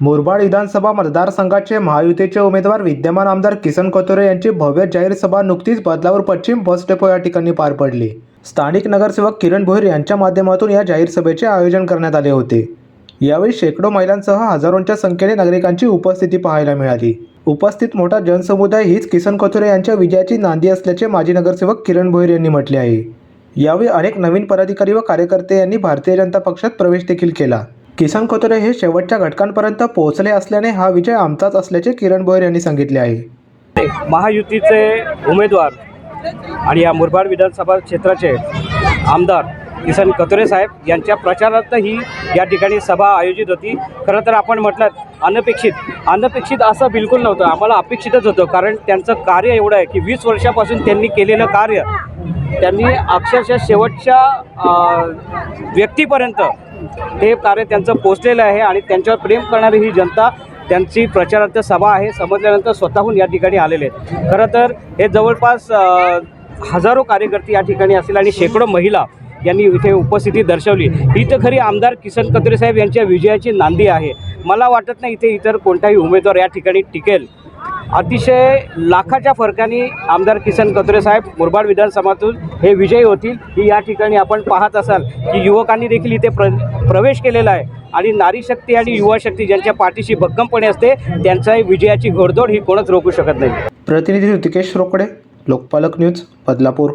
मुरबाड विधानसभा मतदारसंघाचे महायुतीचे उमेदवार विद्यमान आमदार किसन कथोरे यांची भव्य जाहीर सभा नुकतीच बदलावर पश्चिम बस डेपो या ठिकाणी पार पडली. स्थानिक नगरसेवक किरण भोईर यांच्या माध्यमातून या जाहीर सभेचे आयोजन करण्यात आले होते. यावेळी शेकडो महिलांसह हजारोंच्या संख्येने नागरिकांची उपस्थिती पाहायला मिळाली. उपस्थित मोठा जनसमुदाय हीच किसन कथोरे यांच्या विजयाची नांदी असल्याचे माजी नगरसेवक किरण भोईर यांनी म्हटले आहे. यावेळी अनेक नवीन पदाधिकारी व कार्यकर्ते यांनी भारतीय जनता पक्षात प्रवेश देखील केला. किसान खोतरे हे शेवटच्या घटकांपर्यंत पोहोचले असल्याने हा विजय आमचाच असल्याचे किरण भोयर यांनी सांगितले आहे. महायुतीचे उमेदवार आणि या मुरबाड विधानसभा क्षेत्राचे आमदार किसन कतोरे साहेब यांच्या प्रचारार्थ ही या ठिकाणी सभा आयोजित होती. खरं तर आपण म्हटलं अनपेक्षित अनपेक्षित असं बिलकुल नव्हतं. आम्हाला अपेक्षितच होतं कारण त्यांचं कार्य एवढं आहे की वीस वर्षापासून त्यांनी केलेलं कार्य त्यांनी अक्षरशः शेवटच्या व्यक्तीपर्यंत हे कार्य त्यांचं पोचलेलं आहे आणि त्यांच्यावर प्रेम करणारी ही जनता त्यांची प्रचारार्थ सभा आहे. समजल्यानंतर स्वतःहून या ठिकाणी आलेले आहेत. खरं तर हे जवळपास हजारो कार्यकर्ते या ठिकाणी असतील आणि शेकडो महिला यांनी इथे उपस्थिती दर्शवली. ही तर खरी आमदार किसन कत्रे साहेब यांच्या विजयाची नांदी आहे. मला वाटत नाही इथे इतर कोणताही उमेदवार या ठिकाणी टिकेल. अतिशय लाखाच्या फरकाने आमदार किसन कत्रे साहेब मुरबाड विधानसभातून हे विजयी होतील ही या ठिकाणी आपण पाहत असाल की युवकांनी देखील इथे प्र प्रवेश केलेला आहे. आणि नारी शक्ती आणि युवा शक्ती ज्यांच्या पाठीशी भक्कमपणे असते त्यांचाही विजयाची घोडदौड ही कोणच रोखू शकत नाही. प्रतिनिधी ऋतिकेश रोकडे लोकपालक न्यूज बदलापूर.